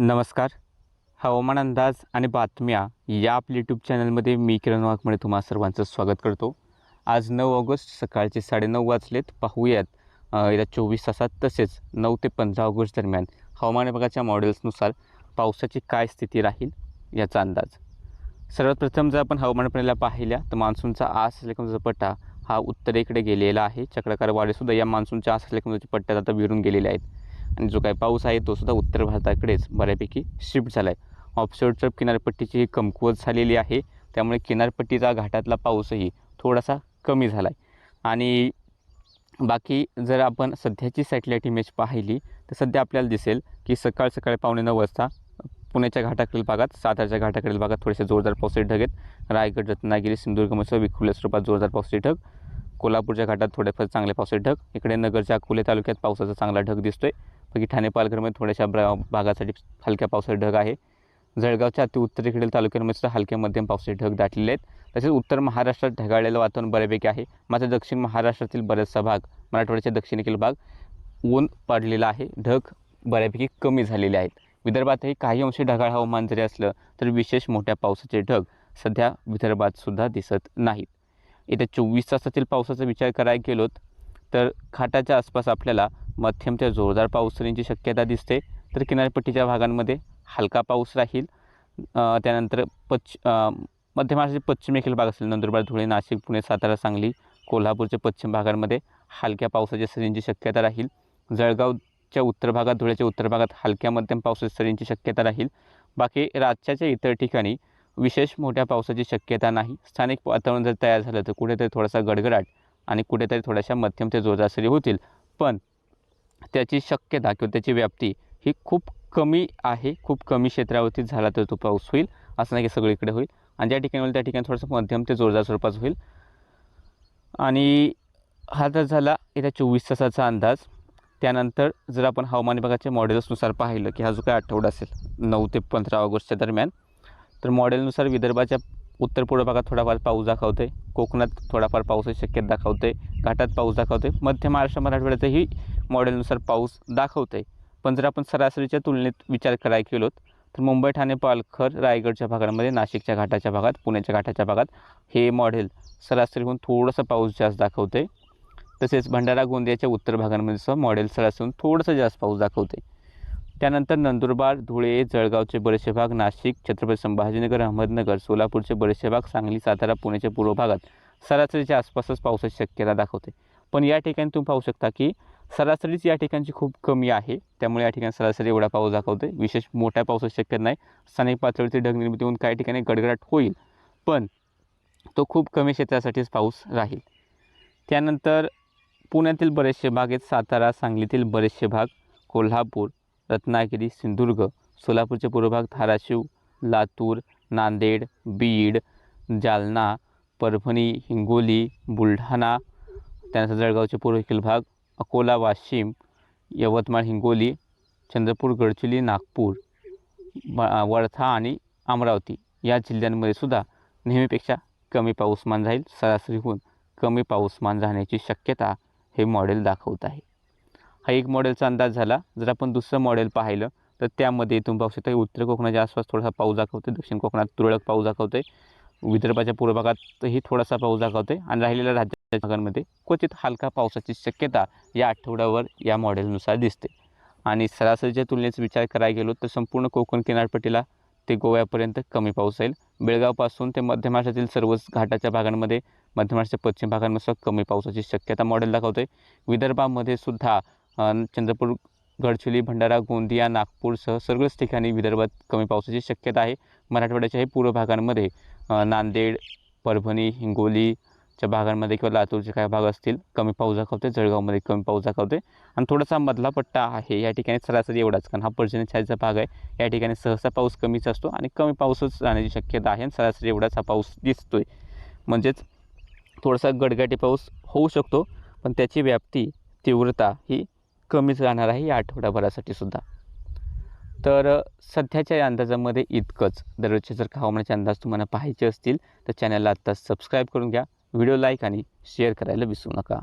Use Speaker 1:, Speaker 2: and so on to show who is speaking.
Speaker 1: नमस्कार. हवामान अंदाज आणि बातम्या या आपल्या यूट्यूब चॅनलमध्ये मी किरण वाघमळे तुम्हा सर्वांचं स्वागत करतो. आज नऊ ऑगस्ट सकाळचे साडेनऊ वाजलेत. पाहूयात येत्या चोवीस तासात तसेच नऊ ते पंधरा ऑगस्ट दरम्यान हवामान विभागाच्या मॉडेल्सनुसार पावसाची काय स्थिती राहील याचा अंदाज. सर्वात प्रथम जर आपण हवामान प्रणालीला पाहिल्या तर मान्सूनचा आस असलेला पट्टा हा उत्तरेकडे गेलेला आहे. चक्राकार वाढेसुद्धा या मान्सूनच्या आस असलेल्या पट्ट्यात आता विरून गेलेले आहेत. आणि जो काही पाऊस आहे तो सुद्धा उत्तर भारताकडेच बऱ्यापैकी शिफ्ट झाला आहे ऑफशोरच्या किनारपट्टीची ही कमकुवत झालेली आहे. त्यामुळे किनारपट्टीचा घाटातला पाऊसही थोडासा कमी झाला आहे आणि बाकी जर आपण सध्याची सॅटेलाईट इमेज पाहिली तर सध्या आपल्याला दिसेल की सकाळ सकाळी पावणे नऊ वाजता पुण्याच्या घाटाकडील भागात सातारच्या घाटाकडील भागात थोडेसे जोरदार पावसाचे ढग आहेत. रायगड रत्नागिरी सिंधुदुर्ग सिंधुदुर्गमध्ये विखुल्या स्वरूपात जोरदार पावसाचे ढग. कोल्हापूरच्या घाटात थोडेफार चांगले पावसाचे ढग. इकडे नगरच्या अकोले तालुक्यात पावसाचा चांगला ढग दिसतोय. बाकी ठाणे पालघरमध्ये थोड्याशा ब्रा भागासाठी हलक्या पावसाचे ढग आहे. जळगावच्या अति उत्तरेकडील तालुक्यांमध्ये सुद्धा हलके मध्यम पावसाचे ढग दाटलेले आहेत. तसेच उत्तर महाराष्ट्रात ढगाळलेलं वातावरण बऱ्यापैकी आहे. मात्र दक्षिण महाराष्ट्रातील बऱ्याचसा भाग मराठवाड्याच्या दक्षिणेकडील भाग ऊन पडलेला आहे. ढग बऱ्यापैकी कमी झालेले आहेत. विदर्भातही काही अंशी ढगाळ हवामान जरी असलं तरी विशेष मोठ्या पावसाचे ढग सध्या विदर्भात सुद्धा दिसत नाहीत. येत्या चोवीस तासातील पावसाचा विचार करायला गेलोत तर खाटाच्या आसपास आपल्याला मध्यम ते जोरदार पाऊस सरींची शक्यता दिसते. तर किनारपट्टीच्या भागांमध्ये हलका पाऊस राहील. त्यानंतर पश्च अ, मध्य महाराष्ट्राचे पश्चिमेकडील भाग असेल नंदुरबार धुळे नाशिक पुणे सातारा सांगली कोल्हापूरच्या पश्चिम भागांमध्ये हलक्या पावसाच्या सरींची शक्यता राहील. जळगावच्या उत्तर भागात धुळ्याच्या उत्तर भागात हलक्या मध्यम पावसाच्या सरींची शक्यता राहील. बाकी राज्याच्या इतर ठिकाणी विशेष मोठ्या पावसाची शक्यता नाही. स्थानिक वातावरण जर तयार झालं तर कुठेतरी थोडासा गडगडाट आणि कुठेतरी थोड्याशा मध्यम ते जोरदार सरी होतील. पण त्याची शक्यता किंवा त्याची व्याप्ती ही खूप कमी आहे. खूप कमी क्षेत्रावरती झाला तर तो पाऊस होईल असं नाही की सगळीकडे होईल. आणि ज्या ठिकाणी होईल त्या ठिकाणी थोडंसं मध्यम ते जोरदार स्वरूपाचं होईल. आणि हा तर झाला येत्या चोवीस तासाचा अंदाज. त्यानंतर जर आपण हवामान विभागाच्या मॉडेल्सनुसार पाहिलं की हा जो काय आठवडा असेल नऊ ते पंधरा ऑगस्टच्या दरम्यान तर मॉडेलनुसार विदर्भाच्या उत्तर पूर्व भागात थोडाफार पाऊस दाखवते कोकणात थोडाफार पावसाची शक्यता दाखवते घाटात पाऊस दाखवते मध्य महाराष्ट्र मराठवाड्याचंही मॉडेलनुसार पाऊस दाखवते पण जर आपण सरासरीच्या तुलनेत विचार करायला गेलोत तर मुंबई ठाणे पालघर रायगडच्या भागांमध्ये नाशिकच्या घाटाच्या भागात पुण्याच्या घाटाच्या भागात हे मॉडेल सरासरीहून थोडंसं पाऊस जास्त दाखवते तसेच भंडारा गोंदियाच्या उत्तर भागांमध्ये सुद्धा मॉडेल सरासरीहून थोडंसं जास्त पाऊस दाखवते त्यानंतर नंदुरबार धुळे जळगावचे बरेचसे भाग नाशिक छत्रपती संभाजीनगर अहमदनगर सोलापूरचे बरेचसे भाग सांगली सातारा पुण्याच्या पूर्व भागात सरासरीच्या आसपासच पावसाची शक्यता दाखवते. पण या ठिकाणी तुम्ही पाहू शकता की सरासरीच या ठिकाणची खूप कमी आहे. त्यामुळे या ठिकाणी सरासरी एवढा पाऊस दाखवते. विशेष मोठ्या पावसाची शक्यता नाही. स्थानिक पातळीवरती ढगनिर्मिती होऊन काही ठिकाणी गडगडाट होईल. पण तो खूप कमी क्षेत्रासाठीच पाऊस राहील. त्यानंतर पुण्यातील बरेचसे भाग आहेत. सातारा सांगलीतील बरेचसे भाग कोल्हापूर रत्नागिरी सिंधुदुर्ग सोलापूरचे पूर्व भाग धाराशिव लातूर नांदेड बीड जालना परभणी हिंगोली बुलढाणा त्यानंतर जळगावचे पूर्वेखील भाग अकोला वाशिम यवतमाळ हिंगोली चंद्रपूर गडचिरोली नागपूर वर्धा आणि अमरावती या जिल्ह्यांमध्ये सुद्धा नेहमीपेक्षा कमी पाऊसमान राहील. सरासरीहून कमी पाऊसमान राहण्याची शक्यता हे मॉडेल दाखवत आहे. हा एक मॉडेलचा अंदाज झाला. जर आपण दुसरं मॉडेल पाहिलं तर त्यामध्ये तुम्ही पाहू शकता की उत्तर कोकणाच्या आसपास थोडासा पाऊस दाखवते दक्षिण कोकणात तुरळक पाऊस दाखवते विदर्भाच्या पूर्व भागातही थोडासा पाऊस दाखवते आणि राहिलेल्या राज्याच्या भागांमध्ये क्वचित हलका पावसाची शक्यता या आठवड्यावर या मॉडेलनुसार दिसते. आणि सरासरीच्या तुलनेचा विचार करायला गेलो तर संपूर्ण कोकण किनारपट्टीला ते गोव्यापर्यंत कमी पाऊस येईल. बेळगावपासून ते मध्य महाराष्ट्रातील सर्वच घाटाच्या भागांमध्ये मध्य महाराष्ट्राच्या पश्चिम भागांमध्ये कमी पावसाची शक्यता मॉडेल दाखवते विदर्भामध्ये सुद्धा चंद्रपूर गडचिरोली भंडारा गोंदिया नागपूरसह सर्वच ठिकाणी विदर्भात कमी पावसाची शक्यता आहे. मराठवाड्याच्याही पूर्व भागांमध्ये नांदेड परभणी हिंगोलीच्या भागांमध्ये किंवा लातूरचे काही भाग असतील कमी पाऊस दाखवते जळगावमध्ये कमी पाऊस दाखवते आणि थोडासा मधला पट्टा आहे या ठिकाणी सरासरी एवढाच. कारण हा पर्जन्य छायेचा भाग आहे. या ठिकाणी सहसा पाऊस कमीच असतो आणि कमी पाऊसच राहण्याची शक्यता आहे आणि सरासरी एवढाच हा पाऊस दिसतोय. म्हणजेच थोडासा गडगाटी पाऊस होऊ शकतो पण त्याची व्याप्ती तीव्रता ही कमीच राहणार आहे या आठवड्याभरासाठी सुद्धा. तर सध्याच्या या अंदाजामध्ये इतकंच. दररोजचे जर का हवामानाचे अंदाज तुम्हाला पाहायचे असतील तर चॅनलला आत्ता सबस्क्राईब करून घ्या. व्हिडिओ लाईक आणि शेअर करायला विसरू नका.